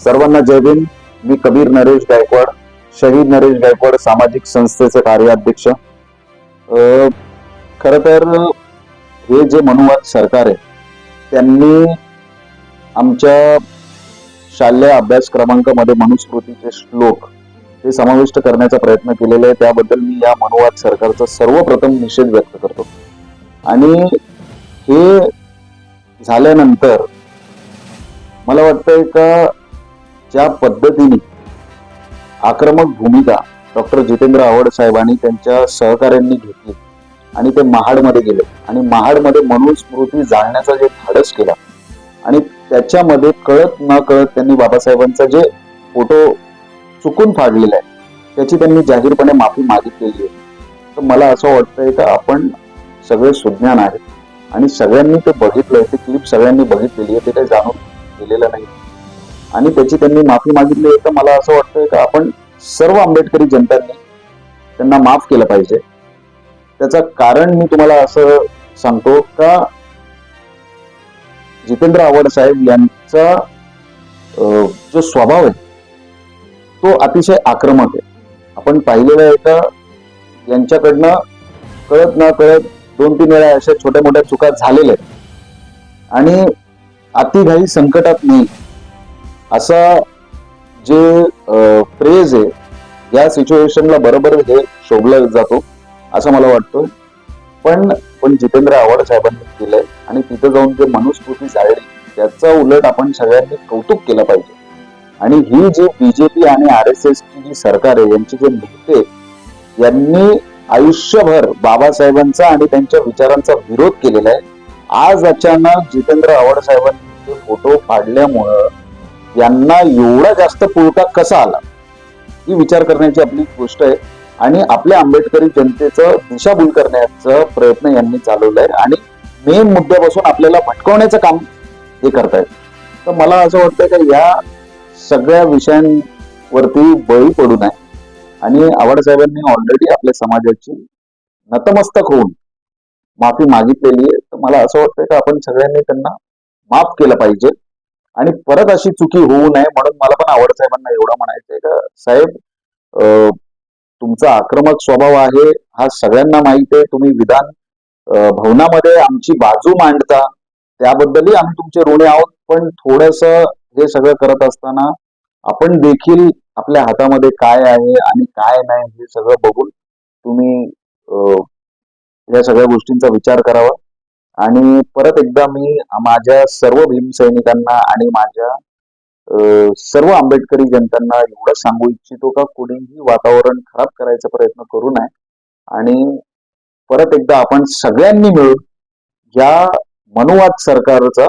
सर्वांना जय भीम. मी कबीर नरेश गायकवाड शहीद नरेश गायकवाड सामाजिक संस्थेचे कार्याध्यक्ष. खर तर हे जे मनुवाद सरकार आहे त्यांनी आमच्या शालेय अभ्यास क्रमांकामध्ये मनुस्मृतीचे श्लोक ते समाविष्ट करण्याचा प्रयत्न केलेला आहे. त्याबद्दल मी या मनुवाद सरकारचा सर्वप्रथम निषेध व्यक्त करतो. आणि हे झाल्यानंतर मला वाटतंय का ज्या पद्धतीने आक्रमक भूमिका डॉक्टर जितेंद्र आव्हाड साहेबांनी त्यांच्या सहकाऱ्यांनी घेतली आणि ते महाडमध्ये गेले आणि महाडमध्ये मनुस्मृती जाळण्याचा जे धाडस केला आणि त्याच्यामध्ये कळत न कळत त्यांनी बाबासाहेबांचा जे फोटो चुकून फाडलेला आहे त्याची त्यांनी जाहीरपणे माफी मागितलेली आहे. तर मला असं वाटतंय का आपण सगळे सुज्ञान आहेत. आणि सगळ्यांनी ते बघितलंय ते क्लिप सगळ्यांनी बघितलेली आहे ते काही जाणून गेलेलं नाही. आणि त्याची त्यांनी माफी मागितली आहे तर मला असं वाटतंय का आपण सर्व आंबेडकरी जनतांनी त्यांना माफ केलं पाहिजे. त्याचं कारण मी तुम्हाला असं सांगतो का जितेंद्र आव्हाड साहेब यांचा जो स्वभाव आहे तो अतिशय आक्रमक आहे. आपण पाहिलेलं आहे का यांच्याकडनं कळत ना कळत दोन तीन वेळा अशा छोट्या मोठ्या चुका झालेल्या आहेत. आणि अतिघाई संकटात नाही. असा जे फ्रेज आहे या सिच्युएशनला बरोबर हे शोभला जातो असं मला वाटतं. पण पण जितेंद्र आव्हाड साहेबांनी केलंय आणि तिथं जाऊन जे मनुस्मृती जाळली त्याचा उलट आपण सगळ्यांनी कौतुक केलं पाहिजे. आणि ही जी बीजेपी आणि आर एस एस ची जी सरकार आहे यांचे जे नेते यांनी आयुष्यभर बाबासाहेबांचा आणि त्यांच्या विचारांचा विरोध केलेला आहे. आज अचानक जितेंद्र आव्हाड साहेबांचे फोटो फाडल्यामुळं यांना एवढा जास्त पुळका कसा आला? ही विचार करण्याची आपली गोष्ट आहे. आणि आपल्या आंबेडकरी जनतेचं दिशाभूल करण्याचा प्रयत्न यांनी चालवलाय आणि मेन मुद्द्यापासून आपल्याला भटकवण्याचं काम हे करतायत. तर मला असं वाटतं की या सगळ्या विषयांवरती बळी पडू नये. आणि आव्हाड साहेबांनी ऑलरेडी आपल्या समाजाची नतमस्तक होऊन माफी मागितलेली आहे. तर मला असं वाटतं की आपण सगळ्यांनी त्यांना माफ केलं पाहिजे. आणि परत अशी चुकी होऊ नये म्हणून मला पण आवड साहेबांना एवढं म्हणायचंय का साहेब तुमचा आक्रमक स्वभाव आहे हा सगळ्यांना माहीत आहे तुम्ही विधान भवनामध्ये आमची बाजू मांडता त्याबद्दलही आम्ही तुमचे ऋणी आहोत. पण थोडस हे सगळं करत असताना आपण देखील आपल्या हातामध्ये काय आहे आणि काय नाही हे सगळं बघून तुम्ही या सगळ्या गोष्टींचा विचार करावा. आणि परत एकदा मी माझ्या सर्व भीमसैनिकांना आणि माझ्या सर्व आंबेडकरी जनतांना एवढं सांगू इच्छितो का कुणीही वातावरण खराब करायचा प्रयत्न करू नये. आणि परत एकदा आपण सगळ्यांनी मिळून या मनुवाद सरकारचा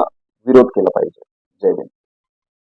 विरोध केला पाहिजे. जय भीम.